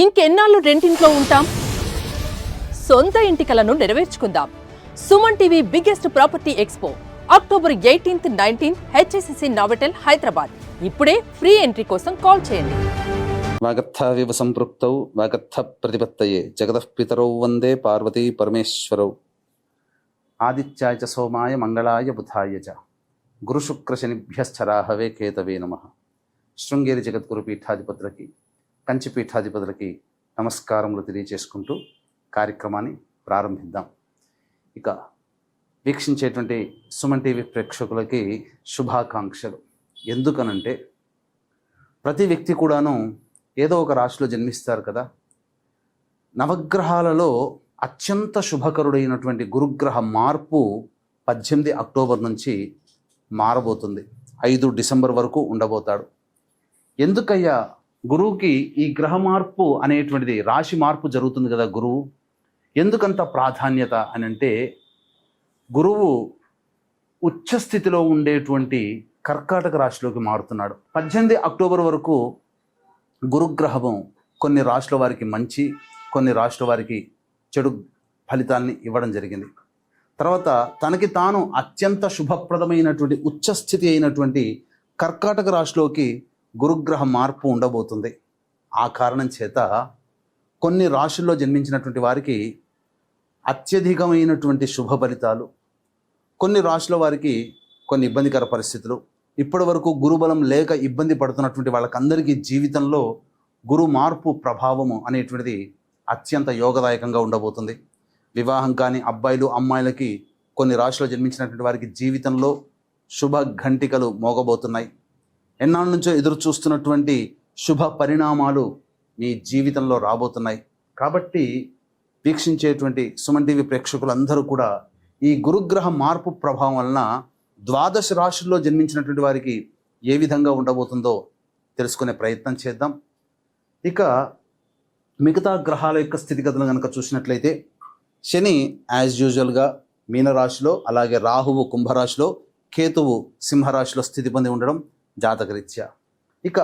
ఇంకెన్నాళ్ళు రెంటింట్లో ఉంటాం? సొంత ఇంటి కలను నెరవేర్చుకుందాం. Suman TV biggest property expo. October eighteenth nineteenth HSCC Novotel Hyderabad. ఇప్పుడే ఫ్రీ ఎంట్రీ కోసం కాల్ చేయండి. వాగర్థావివ సంపృక్తౌ వాగర్థ ప్రతిపత్తయే. జగతః పితరౌ వందే పార్వతీ పరమేశ్వరౌ. ఆదిత్యాయ చ సోమాయ మంగళాయ బుధాయ చ. గురుశుక్రశనిభ్యశ్చరాహవే కేతవే నమ. శృంగేరి జగద్గురు పీఠాధిపతులకి కంచి పీఠాధిపతులకి నమస్కారములు తెలియచేసుకుంటూ కార్యక్రమాన్ని ప్రారంభిద్దాం. ఇక వీక్షించేటువంటి సుమన్ టీవీ ప్రేక్షకులకి శుభాకాంక్షలు. ఎందుకనంటే ప్రతి వ్యక్తి కూడాను ఏదో ఒక రాశిలో జన్మిస్తారు కదా. నవగ్రహాలలో అత్యంత శుభకరుడైనటువంటి గురుగ్రహ మార్పు పద్దెనిమిది అక్టోబర్ నుంచి మారబోతుంది. ఐదు డిసెంబర్ వరకు ఉండబోతాడు. ఎందుకయ్యా? గురువుకి ఈ గ్రహ మార్పు అనేటువంటిది రాశి మార్పు జరుగుతుంది కదా గురువు. ఎందుకంత ప్రాధాన్యత అని అంటే గురువు ఉచ్చస్థితిలో ఉండేటువంటి కర్కాటక రాశిలోకి మారుతున్నాడు. పద్దెనిమిది అక్టోబర్ వరకు గురుగ్రహం కొన్ని రాశుల వారికి మంచి కొన్ని రాశుల వారికి చెడు ఫలితాల్ని ఇవ్వడం జరిగింది. తర్వాత తనకి తాను అత్యంత శుభప్రదమైనటువంటి ఉచ్చస్థితి అయినటువంటి కర్కాటక రాశిలోకి గురుగ్రహ మార్పు ఉండబోతుంది. ఆ కారణం చేత కొన్ని రాశుల్లో జన్మించినటువంటి వారికి అత్యధికమైనటువంటి శుభ ఫలితాలు కొన్ని రాశుల వారికి కొన్ని ఇబ్బందికర పరిస్థితులు. ఇప్పటి వరకు గురుబలం లేక ఇబ్బంది పడుతున్నటువంటి వాళ్ళకందరికీ జీవితంలో గురు మార్పు ప్రభావము అనేటువంటిది అత్యంత యోగదాయకంగా ఉండబోతుంది. వివాహం కాని అబ్బాయిలు అమ్మాయిలకి కొన్ని రాశులు జన్మించినటువంటి వారికి జీవితంలో శుభ ఘంటికలు మోగబోతున్నాయి. ఎన్నాళ్ళ నుంచో ఎదురు చూస్తున్నటువంటి శుభ పరిణామాలు మీ జీవితంలో రాబోతున్నాయి. కాబట్టి వీక్షించేటువంటి సుమన్ టీవీ ప్రేక్షకులందరూ కూడా ఈ గురుగ్రహ మార్పు ప్రభావం వలన ద్వాదశ రాశుల్లో జన్మించినటువంటి వారికి ఏ విధంగా ఉండబోతుందో తెలుసుకునే ప్రయత్నం చేద్దాం. ఇక మిగతా గ్రహాల యొక్క స్థితిగతులను కనుక చూసినట్లయితే శని యాజ్ యూజువల్గా మీనరాశిలో అలాగే రాహువు కుంభరాశిలో కేతువు సింహరాశిలో స్థితి పొంది ఉండడం జాతకరీత్యా. ఇక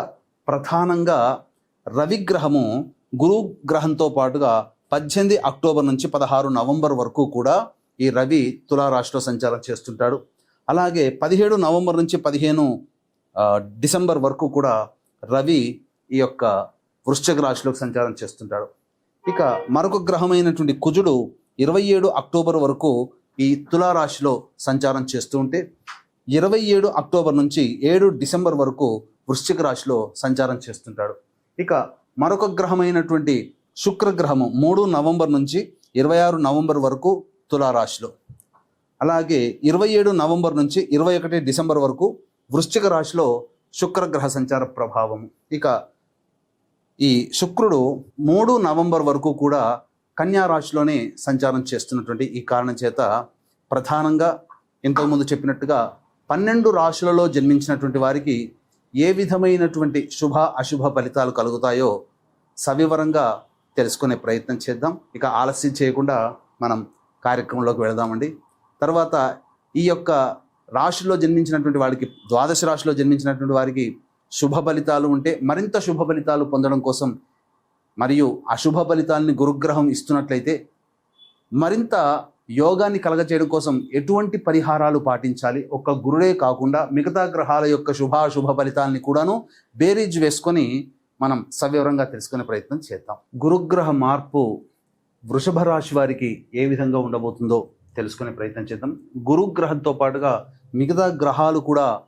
ప్రధానంగా రవిగ్రహము గురుగ్రహంతో పాటుగా పద్దెనిమిది అక్టోబర్ నుంచి పదహారు నవంబర్ వరకు కూడా ఈ రవి తులారాశిలో సంచారం చేస్తుంటాడు. అలాగే పదిహేడు నవంబర్ నుంచి పదిహేను డిసెంబర్ వరకు కూడా రవి ఈ యొక్క వృశ్చిక రాశిలోకి సంచారం చేస్తుంటాడు. ఇక మరొక గ్రహమైనటువంటి కుజుడు ఇరవై ఏడు అక్టోబర్ వరకు ఈ తులారాశిలో సంచారం చేస్తూ ఉంటే ఇరవై ఏడు అక్టోబర్ నుంచి ఏడు డిసెంబర్ వరకు వృశ్చిక రాశిలో సంచారం చేస్తుంటాడు. ఇక మరొక గ్రహమైనటువంటి శుక్రగ్రహము మూడు నవంబర్ నుంచి ఇరవై ఆరు నవంబర్ వరకు తులారాశిలో. అలాగే ఇరవై ఏడు నవంబర్ నుంచి ఇరవై ఒకటి డిసెంబర్ వరకు వృశ్చిక రాశిలో శుక్రగ్రహ సంచార ప్రభావం ఇక ఈ శుక్రుడు మూడు నవంబర్ వరకు కూడా కన్యా రాశిలోనే సంచారం చేస్తున్నటువంటి ఈ కారణం చేత ప్రధానంగా ఇంతకుముందు చెప్పినట్టుగా పన్నెండు రాశులలో జన్మించినటువంటి వారికి ఏ విధమైనటువంటి శుభ అశుభ ఫలితాలు కలుగుతాయో సవివరంగా తెలుసుకునే ప్రయత్నం చేద్దాం. ఇక ఆలస్యం చేయకుండా మనం కార్యక్రమంలోకి వెళదామండి. తర్వాత ఈ యొక్క రాశిలో జన్మించినటువంటి వారికి ద్వాదశ రాశిలో జన్మించినటువంటి వారికి శుభ ఫలితాలు ఉంటే మరింత శుభ ఫలితాలు పొందడం కోసం మరియు అశుభ ఫలితాలని గురుగ్రహం ఇస్తున్నట్లయితే మరింత యోగాన్ని కలగచేయడం కోసం ఎటువంటి పరిహారాలు పాటించాలి? ఒక్క గురుడే కాకుండా మిగతా గ్రహాల యొక్క శుభాశుభ ఫలితాలని కూడాను బేరీజ్ వేసుకొని మనం సవివరంగా తెలుసుకునే ప్రయత్నం చేద్దాం. గురుగ్రహ మార్పు వృషభ రాశి వారికి ఏ విధంగా ఉండబోతుందో తెలుసుకునే ప్రయత్నం చేద్దాం. గురుగ్రహంతో పాటుగా మిగతా గ్రహాలు కూడా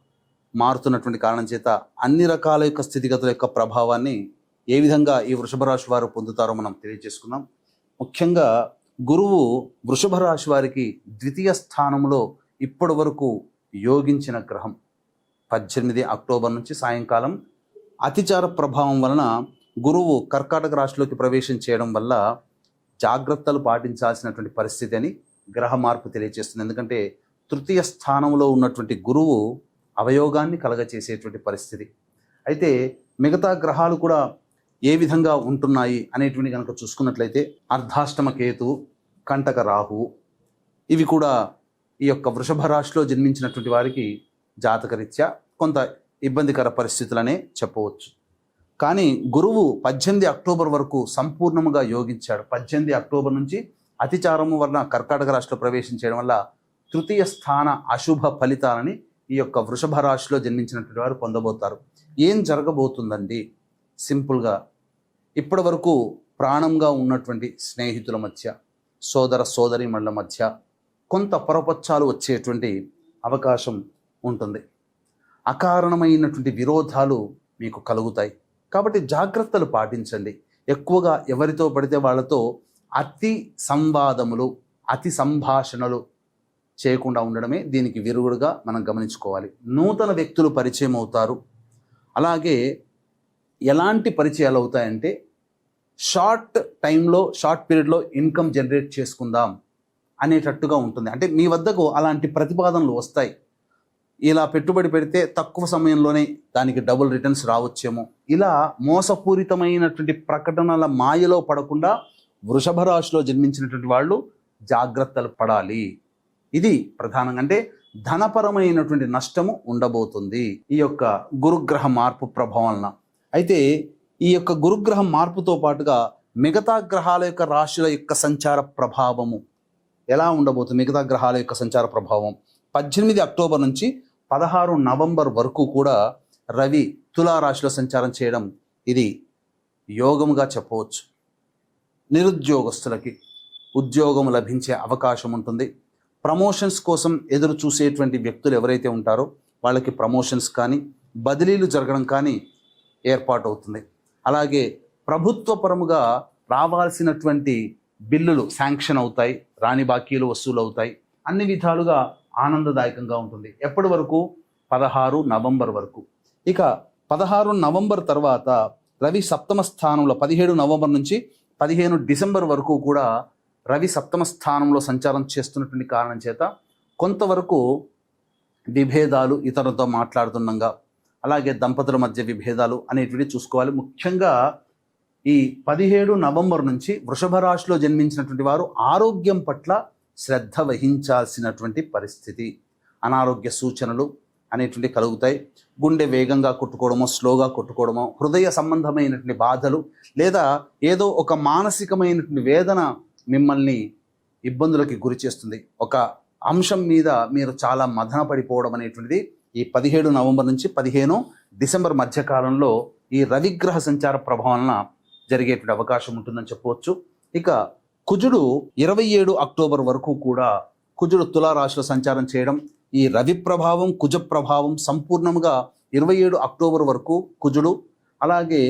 మారుతున్నటువంటి కారణం చేత అన్ని రకాల యొక్క స్థితిగతుల యొక్క ప్రభావాన్ని ఏ విధంగా ఈ వృషభ రాశి వారు పొందుతారో మనం తెలియజేసుకుందాం. ముఖ్యంగా గురువు వృషభ రాశి వారికి ద్వితీయ స్థానంలో ఇప్పటి వరకు యోగించిన గ్రహం. పద్దెనిమిది అక్టోబర్ నుంచి సాయంకాలం అతిచార ప్రభావం వలన గురువు కర్కాటక రాశిలోకి ప్రవేశం చేయడం వల్ల జాగ్రత్తలు పాటించాల్సినటువంటి పరిస్థితి అని గ్రహ మార్పు తెలియజేస్తుంది. ఎందుకంటే తృతీయ స్థానంలో ఉన్నటువంటి గురువు అవయోగాన్ని కలగచేసేటువంటి పరిస్థితి. అయితే మిగతా గ్రహాలు కూడా ఏ విధంగా ఉంటున్నాయి అనేటువంటి కనుక చూసుకున్నట్లయితే అర్ధాష్టమ కేతు కంటక రాహు ఇవి కూడా ఈ యొక్క వృషభ రాశిలో జన్మించినటువంటి వారికి జాతకరీత్యా కొంత ఇబ్బందికర పరిస్థితులనే చెప్పవచ్చు. కానీ గురువు పద్దెనిమిది అక్టోబర్ వరకు సంపూర్ణముగా యోగించాడు. పద్దెనిమిది అక్టోబర్ నుంచి అతిచారము వలన కర్కాటక రాశిలో ప్రవేశించడం వల్ల తృతీయ స్థాన అశుభ ఫలితాలని ఈ యొక్క వృషభ రాశిలో జన్మించినటువంటి వారు పొందబోతారు. ఏం జరగబోతుందండి? సింపుల్గా ఇప్పటి వరకు ప్రాణంగా ఉన్నటువంటి స్నేహితుల మధ్య సోదర సోదరిమణుల మధ్య కొంత పొరపచ్చాలు వచ్చేటువంటి అవకాశం ఉంటుంది. అకారణమైనటువంటి విరోధాలు మీకు కలుగుతాయి. కాబట్టి జాగ్రత్తలు పాటించండి. ఎక్కువగా ఎవరితో పడితే వాళ్ళతో అతి సంవాదములు అతి సంభాషణలు చేయకుండా ఉండడమే దీనికి విరుగుడుగా మనం గమనించుకోవాలి. నూతన వ్యక్తులు పరిచయం అవుతారు అలాగే ఎలాంటి పరిచయాలు అవుతాయంటే షార్ట్ టైంలో షార్ట్ పీరియడ్లో ఇన్కమ్ జనరేట్ చేసుకుందాం అనేటట్టుగా ఉంటుంది. అంటే మీ వద్దకు అలాంటి ప్రతిపాదనలు వస్తాయి. ఇలా పెట్టుబడి పెడితే తక్కువ సమయంలోనే దానికి డబుల్ రిటర్న్స్ రావచ్చేమో. ఇలా మోసపూరితమైనటువంటి ప్రకటనల మాయలో పడకుండా వృషభ రాశిలో జన్మించినటువంటి వాళ్ళు జాగ్రత్తలు పడాలి. ఇది ప్రధానంగా అంటే ధనపరమైనటువంటి నష్టము ఉండబోతుంది. ఈ యొక్క గురుగ్రహ మార్పు ప్రభావం అయితే ఈ యొక్క గురుగ్రహం మార్పుతో పాటుగా మిగతా గ్రహాల యొక్క రాశుల యొక్క సంచార ప్రభావము ఎలా ఉండబోతుంది? మిగతా గ్రహాల యొక్క సంచార ప్రభావం. పద్దెనిమిది అక్టోబర్ నుంచి పదహారు నవంబర్ వరకు కూడా రవి తులారాశిలో సంచారం చేయడం ఇది యోగముగా చెప్పవచ్చు. నిరుద్యోగస్తులకి ఉద్యోగం లభించే అవకాశం ఉంటుంది. ప్రమోషన్స్ కోసం ఎదురు చూసేటువంటి వ్యక్తులు ఎవరైతే ఉంటారో వాళ్ళకి ప్రమోషన్స్ కానీ బదిలీలు జరగడం కానీ ఏర్పాటు అవుతుంది అలాగే ప్రభుత్వపరముగా రావాల్సినటువంటి బిల్లులు శాంక్షన్ అవుతాయి రాని బాకీలు వసూలు అవుతాయి అన్ని విధాలుగా ఆనందదాయకంగా ఉంటుంది. ఎప్పటి వరకు? పదహారు నవంబర్ వరకు. ఇక పదహారు నవంబర్ తర్వాత రవి సప్తమ స్థానంలో పదిహేడు నవంబర్ నుంచి పదిహేను డిసెంబర్ వరకు కూడా రవి సప్తమ స్థానంలో సంచారం చేస్తున్నటువంటి కారణం చేత కొంతవరకు విభేదాలు ఇతరులతో మాట్లాడుతుండగా అలాగే దంపతుల మధ్య విభేదాలు అనేటివి చూసుకోవాలి. ముఖ్యంగా ఈ పదిహేడు నవంబర్ నుంచి వృషభ రాశిలో జన్మించినటువంటి వారు ఆరోగ్యం పట్ల శ్రద్ధ వహించాల్సినటువంటి పరిస్థితి. అనారోగ్య సూచనలు అనేటువంటి కలుగుతాయి. గుండె వేగంగా కొట్టుకోవడమో స్లోగా కొట్టుకోవడమో హృదయ సంబంధమైనటువంటి బాధలు లేదా ఏదో ఒక మానసికమైనటువంటి వేదన మిమ్మల్ని ఇబ్బందులకి గురి చేస్తుంది. ఒక అంశం మీద మీరు చాలా మదన పడిపోవడం అనేటువంటిది ఈ పదిహేడు నవంబర్ నుంచి పదిహేను డిసెంబర్ మధ్యకాలంలో ఈ రవిగ్రహ సంచార ప్రభావం జరిగేటువంటి అవకాశం ఉంటుందని చెప్పవచ్చు. ఇక కుజుడు ఇరవై ఏడు అక్టోబర్ వరకు కూడా కుజుడు తులారాశిలో సంచారం చేయడం ఈ రవి ప్రభావం కుజ ప్రభావం సంపూర్ణంగా ఇరవై ఏడు అక్టోబర్ వరకు కుజుడు అలాగే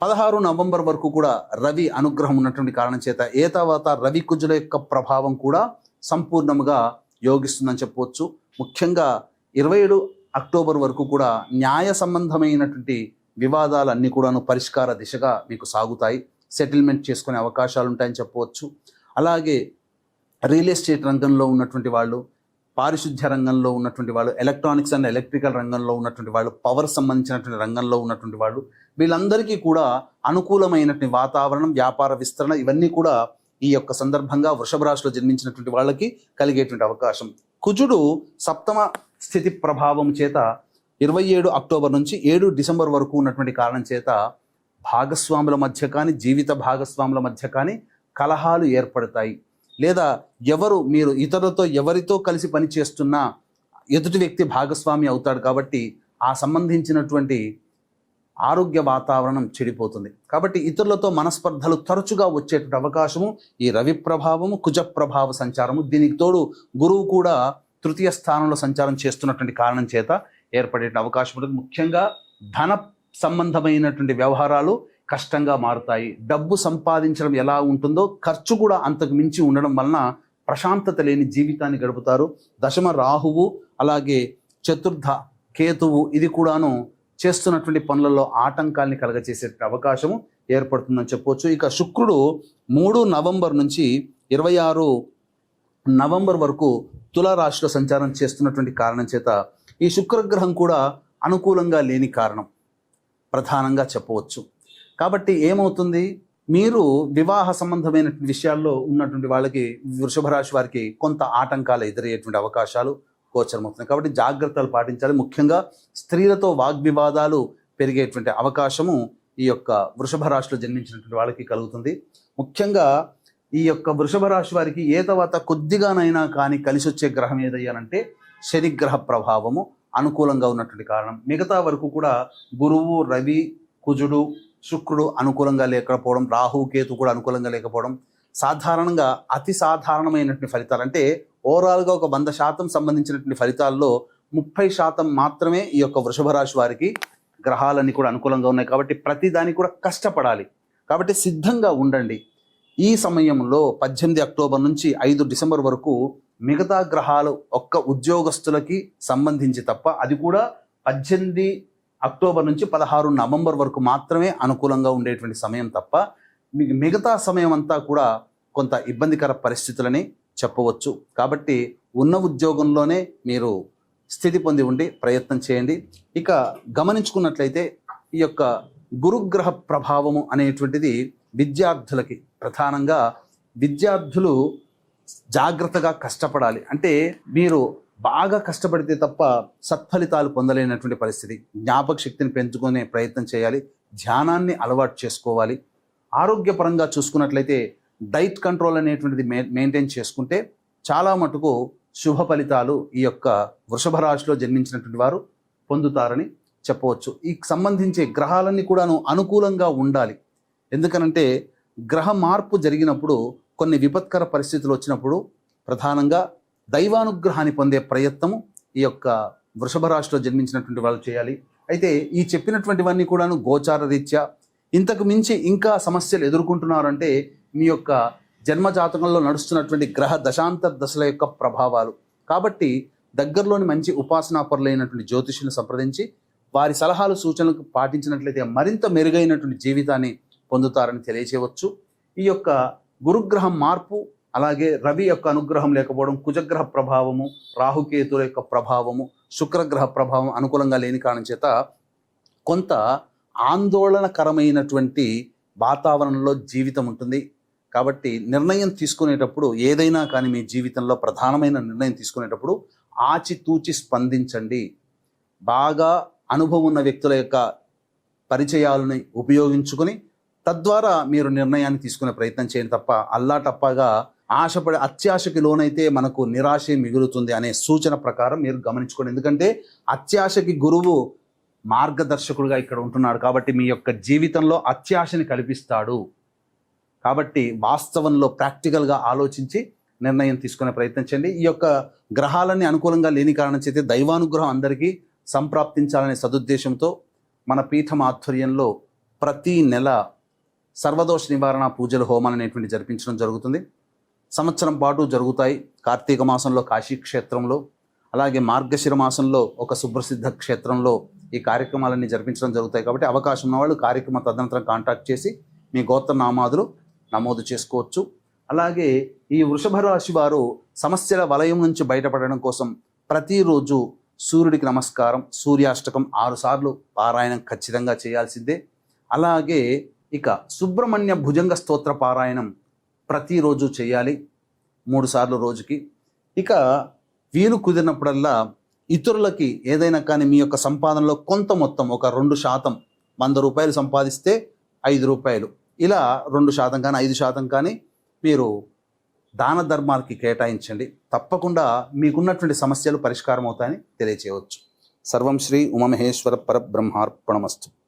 పదహారు నవంబర్ వరకు కూడా రవి అనుగ్రహం ఉన్నటువంటి కారణం చేత ఏ తర్వాత రవి కుజుల యొక్క ప్రభావం కూడా సంపూర్ణముగా యోగిస్తుందని చెప్పవచ్చు. ముఖ్యంగా ఇరవై ఏడు అక్టోబర్ వరకు కూడా న్యాయ సంబంధమైనటువంటి వివాదాలన్నీ కూడాను పరిష్కార దిశగా మీకు సాగుతాయి. సెటిల్మెంట్ చేసుకునే అవకాశాలు ఉంటాయని చెప్పవచ్చు. అలాగే రియల్ ఎస్టేట్ రంగంలో ఉన్నటువంటి వాళ్ళు పారిశుద్ధ్య రంగంలో ఉన్నటువంటి వాళ్ళు ఎలక్ట్రానిక్స్ అండ్ ఎలక్ట్రికల్ రంగంలో ఉన్నటువంటి వాళ్ళు పవర్ సంబంధించినటువంటి రంగంలో ఉన్నటువంటి వాళ్ళు వీళ్ళందరికీ కూడా అనుకూలమైనటువంటి వాతావరణం వ్యాపార విస్తరణ ఇవన్నీ కూడా ఈ యొక్క సందర్భంగా వృషభ రాశిలో జన్మించినటువంటి వాళ్ళకి కలిగేటువంటి అవకాశం. కుజుడు సప్తమ స్థితి ప్రభావం చేత ఇరవై ఏడు అక్టోబర్ నుంచి ఏడు డిసెంబర్ వరకు ఉన్నటువంటి కారణం చేత భాగస్వాముల మధ్య కానీ జీవిత భాగస్వాముల మధ్య కానీ కలహాలు ఏర్పడతాయి. లేదా ఎవరు మీరు ఇతరులతో ఎవరితో కలిసి పనిచేస్తున్నా ఎదుటి వ్యక్తి భాగస్వామి అవుతాడు కాబట్టి ఆ సంబంధించినటువంటి ఆరోగ్య వాతావరణం చెడిపోతుంది. కాబట్టి ఇతరులతో మనస్పర్ధలు తరచుగా వచ్చేటువంటి అవకాశము ఈ రవి ప్రభావము కుజ ప్రభావ సంచారము. దీనికి తోడు గురువు కూడా తృతీయ స్థానంలో సంచారం చేస్తున్నటువంటి కారణం చేత ఏర్పడే అవకాశం ఉంటుంది. ముఖ్యంగా ధన సంబంధమైనటువంటి వ్యవహారాలు కష్టంగా మారుతాయి. డబ్బు సంపాదించడం ఎలా ఉంటుందో ఖర్చు కూడా అంతకు మించి ఉండడం వలన ప్రశాంతత లేని జీవితాన్ని గడుపుతారు. దశమ రాహువు అలాగే చతుర్థ కేతువు ఇది కూడాను చేస్తున్నటువంటి పనులలో ఆటంకాల్ని కలగజేసే అవకాశము ఏర్పడుతుందని చెప్పవచ్చు ఇక శుక్రుడు మూడు నవంబర్ నుంచి ఇరవై ఆరు నవంబర్ వరకు తులారాశిలో సంచారం చేస్తున్నటువంటి కారణం చేత ఈ శుక్రగ్రహం కూడా అనుకూలంగా లేని కారణం. ప్రధానంగా చెప్పవచ్చు. కాబట్టి ఏమవుతుంది? మీరు వివాహ సంబంధమైన విషయాల్లో ఉన్నటువంటి వాళ్ళకి వృషభ రాశి వారికి కొంత ఆటంకాలు ఎదురయ్యేటువంటి అవకాశాలు గోచరమవుతున్నాయి కాబట్టి జాగ్రత్తలు పాటించాలి. ముఖ్యంగా స్త్రీలతో వాగ్వివాదాలు పెరిగేటువంటి అవకాశము ఈ యొక్క వృషభ రాశిలో జన్మించినటువంటి వాళ్ళకి కలుగుతుంది. ముఖ్యంగా ఈ యొక్క వృషభ రాశి వారికి ఏ తర్వాత కొద్దిగానైనా కానీ కలిసి వచ్చే గ్రహం ఏదయ్యానంటే శనిగ్రహ ప్రభావము అనుకూలంగా ఉన్నటువంటి కారణం. మిగతా వరకు కూడా గురువు రవి కుజుడు శుక్రుడు అనుకూలంగా లేకపోవడం రాహు కేతు కూడా అనుకూలంగా లేకపోవడం సాధారణంగా అతి సాధారణమైనటువంటి ఫలితాలు అంటే ఓవరాల్గా ఒక వంద శాతం సంబంధించినటువంటి ఫలితాల్లో ముప్పై శాతం మాత్రమే ఈ యొక్క వృషభ రాశి వారికి గ్రహాలన్నీ కూడా అనుకూలంగా ఉన్నాయి. కాబట్టి ప్రతి దానికి కూడా కష్టపడాలి. కాబట్టి సిద్ధంగా ఉండండి. ఈ సమయంలో పద్దెనిమిది అక్టోబర్ నుంచి ఐదు డిసెంబర్ వరకు మిగతా గ్రహాలు ఒక్క ఉద్యోగస్తులకి సంబంధించి తప్ప అది కూడా పద్దెనిమిది అక్టోబర్ నుంచి పదహారు నవంబర్ వరకు మాత్రమే అనుకూలంగా ఉండేటువంటి సమయం తప్ప మిగతా సమయం అంతా కూడా కొంత ఇబ్బందికర పరిస్థితులని చెప్పవచ్చు. కాబట్టి ఉన్న ఉద్యోగంలోనే మీరు స్థితి పొంది ఉండి ప్రయత్నం చేయండి. ఇక గమనించుకున్నట్లయితే ఈ యొక్క గురుగ్రహ ప్రభావము అనేటువంటిది విద్యార్థులకి ప్రధానంగా విద్యార్థులు జాగ్రత్తగా కష్టపడాలి. అంటే మీరు బాగా కష్టపడితే తప్ప సత్ఫలితాలు పొందలేనటువంటి పరిస్థితి. జ్ఞాపక శక్తిని పెంచుకునే ప్రయత్నం చేయాలి. ధ్యానాన్ని అలవాటు చేసుకోవాలి. ఆరోగ్యపరంగా చూసుకున్నట్లయితే డైట్ కంట్రోల్ అనేటువంటిది మెయింటైన్ చేసుకుంటే చాలా మటుకు శుభ ఫలితాలు ఈ యొక్క వృషభ రాశిలో జన్మించినటువంటి వారు పొందుతారని చెప్పవచ్చు. ఈ సంబంధించే గ్రహాలన్నీ కూడాను అనుకూలంగా ఉండాలి. ఎందుకనంటే గ్రహ మార్పు జరిగినప్పుడు కొన్ని విపత్కర పరిస్థితులు వచ్చినప్పుడు ప్రధానంగా దైవానుగ్రహాన్ని పొందే ప్రయత్నము ఈ యొక్క వృషభ రాశిలో జన్మించినటువంటి వాళ్ళు చేయాలి. అయితే ఈ చెప్పినటువంటివన్నీ కూడాను గోచార రీత్యా ఇంతకు మించి ఇంకా సమస్యలు ఎదుర్కొంటున్నారంటే మీ యొక్క జన్మజాతకంలో నడుస్తున్నటువంటి గ్రహ దశాంతర దశల యొక్క ప్రభావాలు. కాబట్టి దగ్గరలోని మంచి ఉపాసనాపరులైనటువంటి జ్యోతిషులను సంప్రదించి వారి సలహాలు సూచనలకు పాటించినట్లయితే మరింత మెరుగైనటువంటి జీవితాన్ని పొందుతారని తెలియచేయవచ్చు. ఈ యొక్క గురుగ్రహం మార్పు అలాగే రవి యొక్క అనుగ్రహం లేకపోవడం కుజగ్రహ ప్రభావము రాహుకేతుల యొక్క ప్రభావము శుక్రగ్రహ ప్రభావం అనుకూలంగా లేని కారణం చేత కొంత ఆందోళనకరమైనటువంటి వాతావరణంలో జీవితం ఉంటుంది. కాబట్టి నిర్ణయం తీసుకునేటప్పుడు ఏదైనా కానీ మీ జీవితంలో ప్రధానమైన నిర్ణయం తీసుకునేటప్పుడు ఆచితూచి స్పందించండి. బాగా అనుభవం ఉన్న వ్యక్తుల యొక్క పరిచయాలని ఉపయోగించుకొని తద్వారా మీరు నిర్ణయాన్ని తీసుకునే ప్రయత్నం చేయండి తప్ప అల్లాటప్పగా ఆశపడి అత్యాశకి లోనైతే మనకు నిరాశే మిగులుతుంది అనే సూచన ప్రకారం మీరు గమనించుకోండి. ఎందుకంటే అత్యాశకి గురువు మార్గదర్శకుడుగా ఇక్కడ ఉంటున్నాడు కాబట్టి మీ యొక్క జీవితంలో అత్యాశని కల్పిస్తాడు. కాబట్టి వాస్తవంలో ప్రాక్టికల్గా ఆలోచించి నిర్ణయం తీసుకునే ప్రయత్నం చేయండి. ఈ యొక్క గ్రహాలన్నీ అనుకూలంగా లేని కారణం చేత దైవానుగ్రహం అందరికీ సంప్రాప్తించాలనే సదుద్దేశంతో మన పీఠం ఆధ్వర్యంలో ప్రతి నెల సర్వదోష నివారణ పూజలు హోమాలు అనేటువంటి జరిపించడం జరుగుతుంది. సంవత్సరం పాటు జరుగుతాయి. కార్తీక మాసంలో కాశీ క్షేత్రంలో అలాగే మార్గశిర మాసంలో ఒక సుప్రసిద్ధ క్షేత్రంలో ఈ కార్యక్రమాలన్నీ జరిపించడం జరుగుతాయి. కాబట్టి అవకాశం ఉన్నవాళ్ళు కార్యక్రమ తదనంతరం కాంటాక్ట్ చేసి మీ గోత్ర నామాదులు నమోదు చేసుకోవచ్చు. అలాగే ఈ వృషభ రాశి వారు సమస్యల వలయం నుంచి బయటపడడం కోసం ప్రతిరోజు సూర్యుడికి నమస్కారం సూర్యాష్టకం ఆరు సార్లు పారాయణం ఖచ్చితంగా చేయాల్సిందే. అలాగే ఇక సుబ్రహ్మణ్య భుజంగ స్తోత్ర పారాయణం ప్రతిరోజు చేయాలి మూడు సార్లు రోజుకి. ఇక వీలు కుదిరినప్పుడల్లా ఇతరులకి ఏదైనా కానీ మీ యొక్క సంపాదనలో కొంత మొత్తం ఒక రెండు శాతం వంద రూపాయలు సంపాదిస్తే ఐదు రూపాయలు. ఇలా రెండు శాతం కానీ ఐదు శాతం కానీ మీరు దాన ధర్మాలకి కేటాయించండి. తప్పకుండా మీకున్నటువంటి సమస్యలు పరిష్కారం అవుతాయని తెలియచేయవచ్చు. సర్వం శ్రీ ఉమమహేశ్వర పరబ్రహ్మార్పణమస్తు.